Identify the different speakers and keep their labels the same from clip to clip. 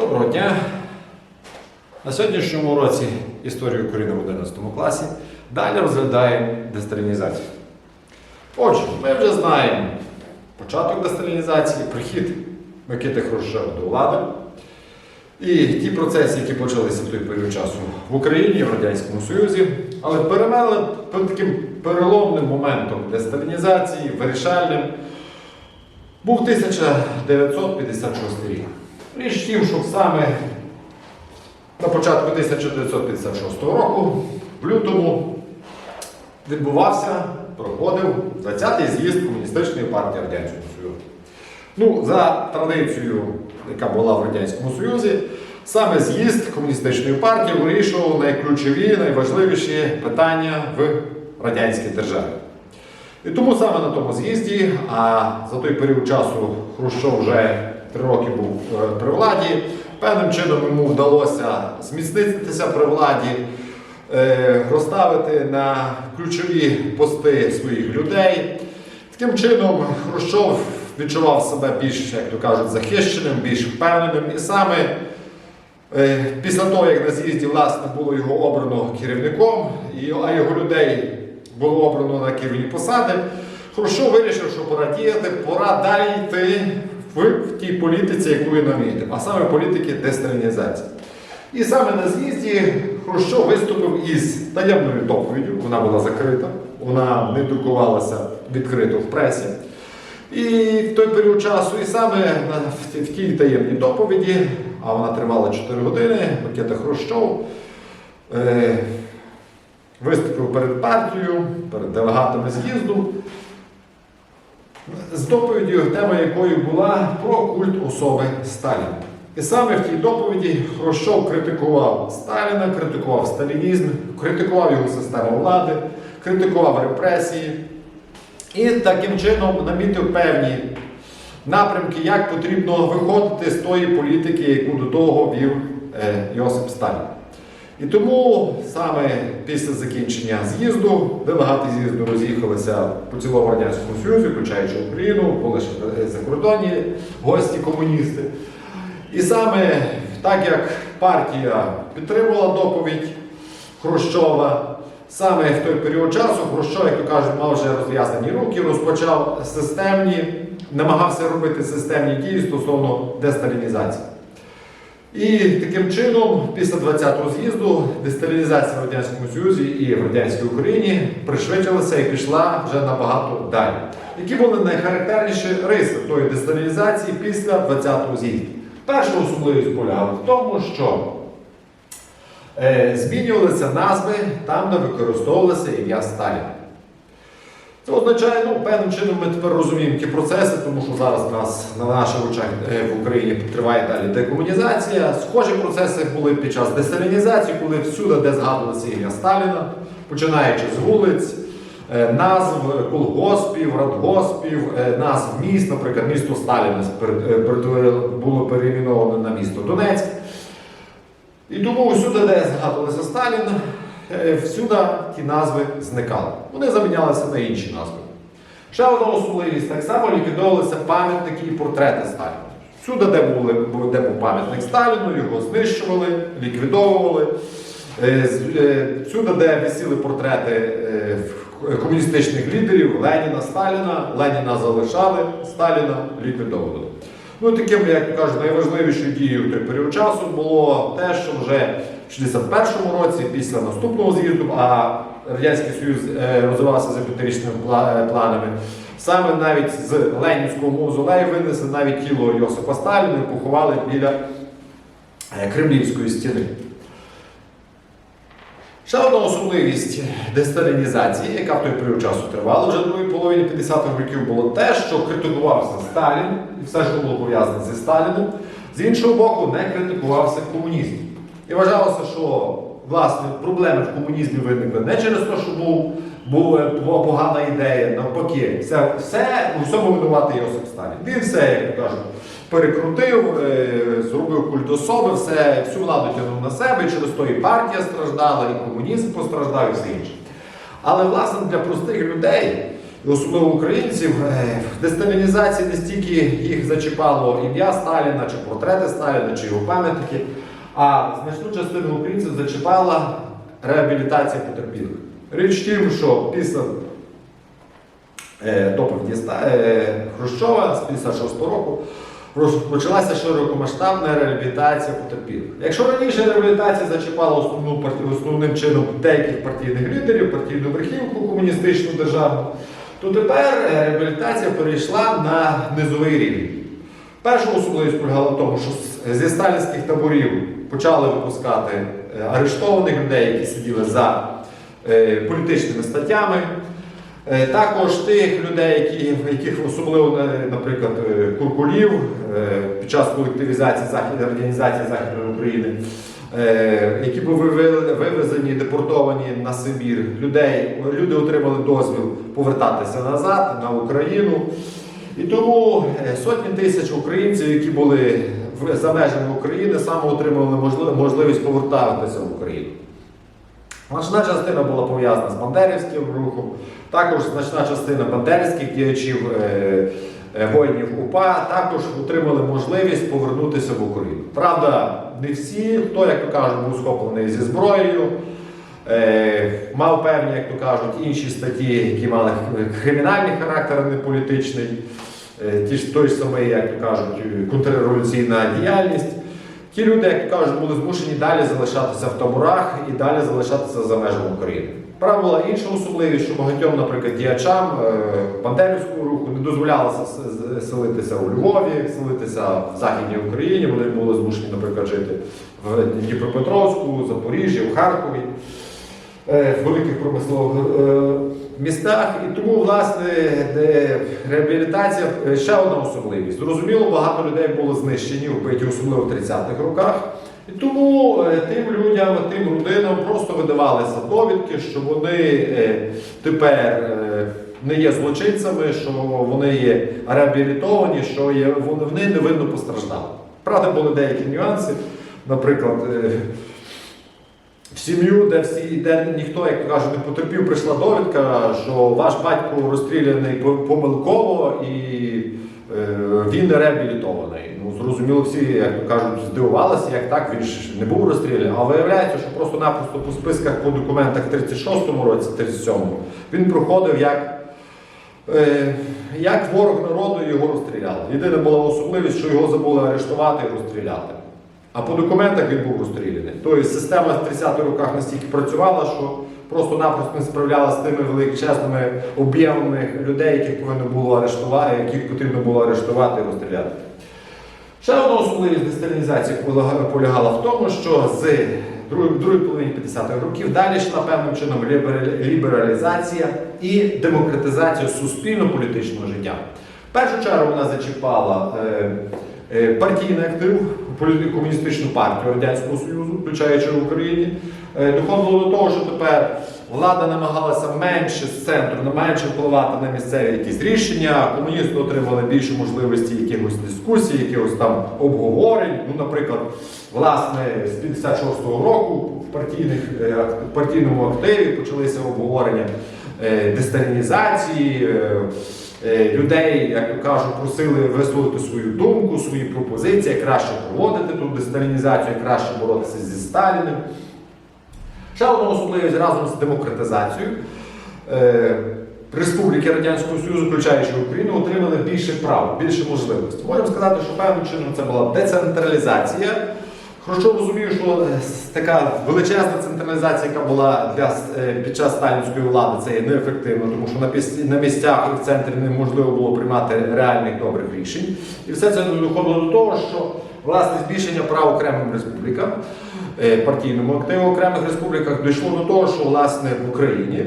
Speaker 1: Доброго дня! На сьогоднішньому уроці історії України в 11 класі далі розглядаємо десталінізацію. Отже, ми вже знаємо початок десталінізації, прихід Микити Хрущева до влади і ті процеси, які почалися в той період часу в Україні в Радянському Союзі. Але перемели таким переломним моментом десталінізації, вирішальним, був 1956 рік. Річ в тім, що саме на початку 1956 року, в лютому, відбувався, проходив 20-й з'їзд Комуністичної партії Радянського Союзу. Ну, за традицією, яка була в Радянському Союзі, саме з'їзд комуністичної партії вирішував найключові, найважливіші питання в радянській державі. І тому саме на тому з'їзді, а за той період часу Хрущов вже три роки був е, при владі, певним чином йому вдалося зміцнитися при владі, е, розставити на ключові пости своїх людей. Таким чином, Хрущов відчував себе більш, як то кажуть, захищеним, більш впевненим. І саме е, після того, як на з'їзді власне було його обрано керівником, а його людей було обрано на керівні посади, Хрущов вирішив, що пора діяти, пора далі йти в, в тій політиці, яку він намітив, а саме політики десталінізації. І саме на з'їзді Хрущов виступив із таємною доповіддю, вона була закрита, вона не друкувалася відкрито в пресі. І в той період часу, і саме в тій таємній доповіді, а вона тривала 4 години, Микита Хрущов е, виступив перед партією, перед делегатами з'їзду з доповіддю, тема якої була про культ особи Сталіна. І саме в тій доповіді Хрущов критикував Сталіна, критикував сталінізм, критикував його систему влади, критикував репресії і таким чином намітив певні напрямки, як потрібно виходити з тої політики, яку до того вів е, Йосип Сталін. І тому саме після закінчення з'їзду делегати з'їзду роз'їхалися по цілому Радянському Союзі, включаючи Україну, були закордонні гості комуністи. І саме так як партія підтримувала доповідь Хрущова, саме в той період часу Хрущов, як то кажуть, мав вже розв'язані руки, розпочав системні, намагався робити системні дії стосовно десталінізації. І таким чином, після 20-го з'їзду, десталінізація в Радянському Союзі і в радянській Україні пришвидшилася і пішла вже набагато далі. Які були найхарактерніші риси тої десталінізації після 20-го з'їзду? Перша особливість полягала в тому, що е, змінювалися назви там, де використовувалося ім'я Сталіна. Це означає, ну, певним чином ми тепер розуміємо ті процеси, тому що зараз в нас на наших очах е, в Україні триває далі декомунізація. Схожі процеси були під час десалінізації, коли всюди, де згадувалося ім'я Сталіна, починаючи з вулиць, е, назв колгоспів, радгоспів, е, назв міст, наприклад, місто Сталіна було перейменовано на місто Донецьк. І тому всюди, де згадувалося Сталін, е, всюди ті назви зникали. Вони замінялися на інші назви. Ще одна особливість, так само ліквідовувалися пам'ятники і портрети Сталіна. Всюди, де, були, де був пам'ятник Сталіну, його знищували, ліквідовували. Е, е, Всюди, де висіли портрети е, комуністичних лідерів Леніна, Сталіна, Леніна залишали, Сталіна ліквідовували. Ну, таким, як кажуть, найважливішою дією в той період часу було те, що вже в 61-му році, після наступного з'їзду, а Радянський Союз е, розвивався за п'ятирічними е, планами, саме навіть з Ленінського мавзолею винесли навіть тіло Йосипа Сталіна і поховали біля е, Кремлівської стіни. Ще одна особливість десталінізації, яка в той період часу тривала вже в другій половині 50-х років, було те, що критикувався Сталін і все, що було пов'язане зі Сталіном. З іншого боку, не критикувався комунізм. І вважалося, що власне проблеми в комунізмі виникли не через те, що був, е, була погана ідея, навпаки, все, все у всьому винуватий Йосип Сталін. Він все, як то кажуть, перекрутив, е, зробив культ особи, все, всю владу тягнув на себе, через то і партія страждала, і комунізм постраждав, і все інше. Але власне для простих людей, особливо українців, е, десталінізації не стільки їх зачіпало ім'я Сталіна, чи портрети Сталіна, чи його пам'ятники, а значну частину українців зачіпала реабілітація потерпілих. Річ в тім, що після е, доповіді е, Хрущова з 56 року розпочалася широкомасштабна реабілітація потерпілих. Якщо раніше реабілітація зачіпала основну парті- основним чином деяких партійних лідерів, партійну верхівку комуністичну державну, то тепер е, реабілітація перейшла на низовий рівень. Перша особливість полягала в тому, що зі сталінських таборів почали випускати е, арештованих людей, які сиділи за е, політичними статтями. Е, Також тих людей, які, яких особливо, наприклад, куркулів під час колективізації Західної організації Західної України, які були вивезені, депортовані на Сибір, людей, люди отримали дозвіл повертатися назад на Україну. І тому сотні тисяч українців, які були за межами України, саме отримали можли- можливість повертатися в Україну. Значна частина була пов'язана з Бандерівським рухом, також значна частина бандерівських діячів, е, е, воїнів УПА також отримали можливість повернутися в Україну. Правда, не всі, хто, як то кажуть, був схоплений зі зброєю, е, мав певні, як то кажуть, інші статті, які мали кримінальний характер, а не політичний. Е, Ті ж той самий, як кажуть, контрреволюційна діяльність. Ті люди, як кажуть, були змушені далі залишатися в таборах і далі залишатися за межами України. Правда, була інша особливість, що багатьом, наприклад, діячам е, бандерівського руху не дозволялося селитися у Львові, селитися в Західній Україні. Вони були змушені, наприклад, жити в Дніпропетровську, Запоріжжі, в Харкові е, в великих промислових е, містах. І тому, власне, реабілітація е, ще одна особливість. Зрозуміло, багато людей було знищені, вбиті, особливо в 30-х роках. І тому е, тим людям, тим родинам просто видавалися довідки, що вони е, тепер не є злочинцями, що вони є реабілітовані, що є, вони, невинно постраждали. Правда, були деякі нюанси. Наприклад, в сім'ю, де всі, де ніхто, як кажуть, не потерпів, прийшла довідка, що ваш батько розстріляний помилково і е, він не реабілітований. Ну, зрозуміло, всі, як то кажуть, здивувалися, як так, він ж не був розстріляний. А виявляється, що просто-напросто по списках, по документах в 36-му році, 37-му, він проходив як. Е, Як ворог народу його розстріляли. Єдина була особливість, що його забули арештувати і розстріляти. А по документах він був розстріляний. Тобто система в 30-х роках настільки працювала, що просто-напросто не справлялася з тими величезними об'ємами людей, яких повинно було арештувати, яких потрібно було арештувати і розстріляти. Ще одна особливість десталінізації полягала в тому, що з другої, половині 50-х років далі йшла певним чином лібералізація і демократизація суспільно-політичного життя. В першу чергу вона зачіпала е, партійний актив, комуністичну партію Радянського Союзу, включаючи в Україні. Е, доходило до того, що тепер влада намагалася менше з центру, менше впливати на місцеві якісь рішення. Комуністи отримали більше можливості якихось дискусій, якихось там обговорень. Ну, наприклад, власне, з 56-го року в партійних, е, в партійному активі почалися обговорення е, десталінізації. Е, Людей, як то кажуть, просили висловити свою думку, свої пропозиції, як краще проводити ту десталінізацію, як краще боротися зі Сталіним. Ще одна особливість разом з демократизацією. е, Республіки Радянського Союзу, включаючи Україну, отримали більше прав, більше можливостей. Можемо сказати, що певним чином це була децентралізація. Хрущов розумів, що е, така величезна централізація, яка була для, е, під час сталінської влади, це є неефективно, тому що на, на місцях і в центрі неможливо було приймати реальних добрих рішень. І все це доходило до того, що власне збільшення прав окремим республікам, е, партійному активу окремих республіках дійшло до того, що власне в Україні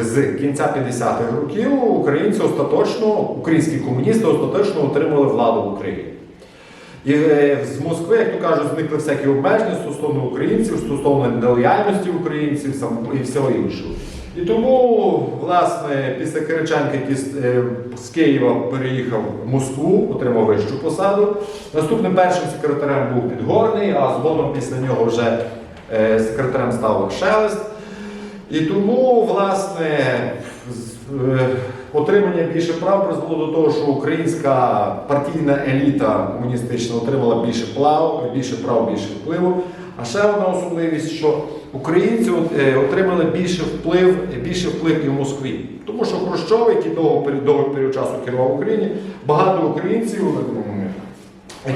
Speaker 1: з кінця 50-х років українці остаточно, українські комуністи остаточно отримали владу в Україні. І е, з Москви, як то кажуть, зникли всякі обмеження стосовно українців, стосовно нелояльності українців і всього іншого. І тому, власне, після Кириченка, який з, е, Києва переїхав в Москву, отримав вищу посаду. Наступним першим секретарем був Підгорний, а згодом після нього вже е, секретарем став Шелест. І тому, власне, з- отримання більше прав призвело до того, що українська партійна еліта комуністична отримала більше прав, більше прав, більше впливу. А ще одна особливість, що українці е, отримали більше вплив, більше вплив і в Москві. Тому що Хрущов, який довго період, період часу керував Україні, багато українців, м,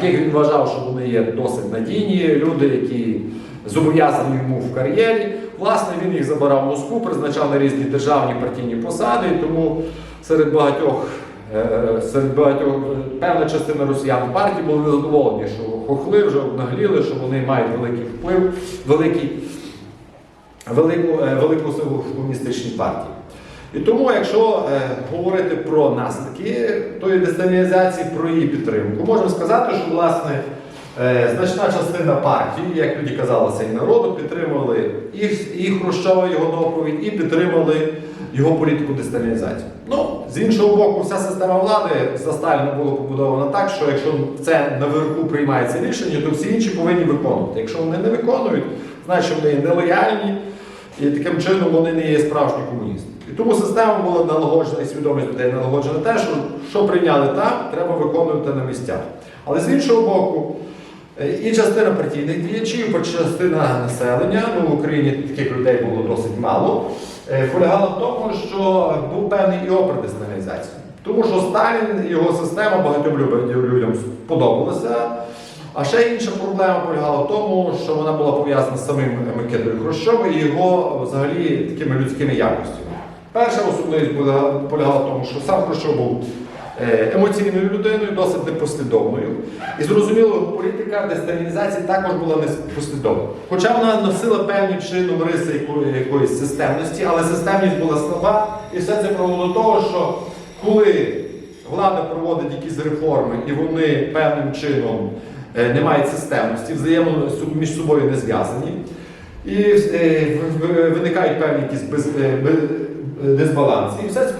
Speaker 1: яких він вважав, що вони є досить надійні, люди, які зобов'язані йому в кар'єрі. Власне, він їх забирав в Москву, призначав на різні державні партійні посади, тому серед багатьох. е, Серед багатьох певна частина росіян партії були незадоволені, що хохли вже обнагліли, що вони мають великий вплив, великий, велику, е, велику силу в комуністичній партії. І тому, якщо е, говорити про наслідки тої дестабілізації, про її підтримку, можемо сказати, що власне значна частина партії, як тоді казалося, і народу, підтримали і, і Хрущова його доповідь, і підтримали його політику дестабілізації. Ну, з іншого боку, вся система влади за Сталіна була побудована так, що якщо це наверху приймається рішення, то всі інші повинні виконувати. Якщо вони не виконують, значить вони нелояльні. І таким чином вони не є справжні комуністи. І тому система була налагоджена і свідомість людей налагоджена те, що що прийняли там, треба виконувати на місцях. Але з іншого боку, е, і частина партійних діячів, і частина населення, ну в Україні таких людей було досить мало, полягала в тому, що був певний і опір дестабілізації. Тому що Сталін його система багатьом людям сподобалася. А ще інша проблема полягала в тому, що вона була пов'язана з самим Микитою Хрущовим і його взагалі такими людськими якостями. Перша особливість полягала в тому, що сам Хрущов був е, емоційною людиною, досить непослідовною. І зрозуміло, політика дестабілізації також була непослідовна. Хоча вона носила певні чином риси якоїсь системності, але системність була слаба, і все це привело до того, що коли влада проводить якісь реформи і вони певним чином е, не мають системності, взаємно між собою не зв'язані. І е, виникають певні якісь без, е, без- е, дисбаланси. І все це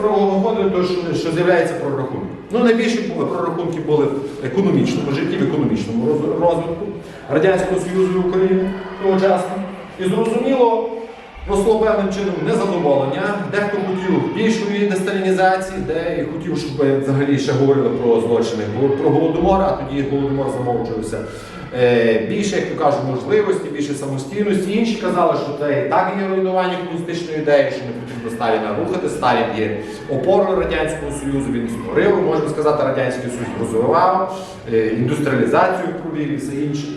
Speaker 1: того, що, що з'являється прорахунок. Ну, найбільші прорахунки були в економічному житті, в економічному роз- розвитку Радянського Союзу і України того часу. І зрозуміло, росло певним чином незадоволення. Дехто хотів більшої десталінізації, де і хотів, щоб взагалі ще говорили про злочини, про голодомор, а тоді голодомор замовчувався. Е, Більше, як то кажуть, можливості, більше самостійності. Інші казали, що це і так є руйнування комуністичної ідеї, що не потрібно Сталіна рухати. Сталін є опорою Радянського Союзу, він створив, можна сказати, Радянський Союз розвивав, е, індустріалізацію провів і все інше.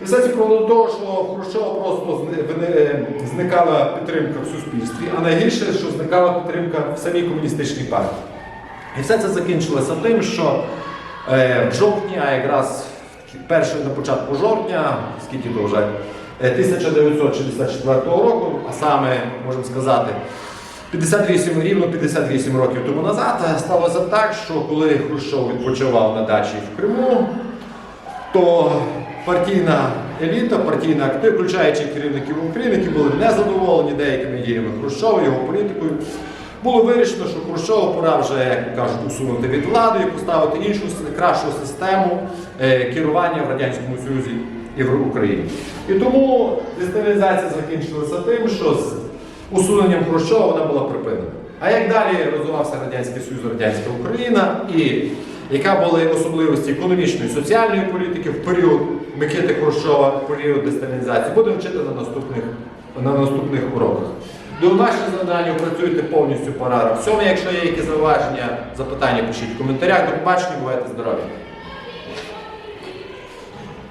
Speaker 1: І все це привело до того, що Хрущова просто е, зникала підтримка в суспільстві, а найгірше, що зникала підтримка в самій комуністичній партії. І все це закінчилося тим, що в жовтні, а якраз першого на початку жовтня, скільки то вже, е, 1964 року, а саме, можемо сказати, 58, рівно 58 років тому назад, е, сталося так, що коли Хрущов відпочивав на дачі в Криму, то партійна еліта, партійна актив, включаючи керівників України, які були незадоволені деякими діями Хрущова, його політикою, було вирішено, що Хрущова пора вже, як кажуть, усунути від влади і поставити іншу кращу систему е, керування в Радянському Союзі і в Україні. І тому дестабілізація закінчилася тим, що з усуненням Хрущова вона була припинена. А як далі розвивався Радянський Союз, Радянська Україна і яка були особливості економічної і соціальної політики в період Микити Хрущова, в період дестабілізації, будемо вчити на наступних, на наступних уроках. Домашнє завдання опрацюйте повністю параграф 7. Якщо є якісь зауваження, запитання, пишіть в коментарях. До побачення, бувайте здорові!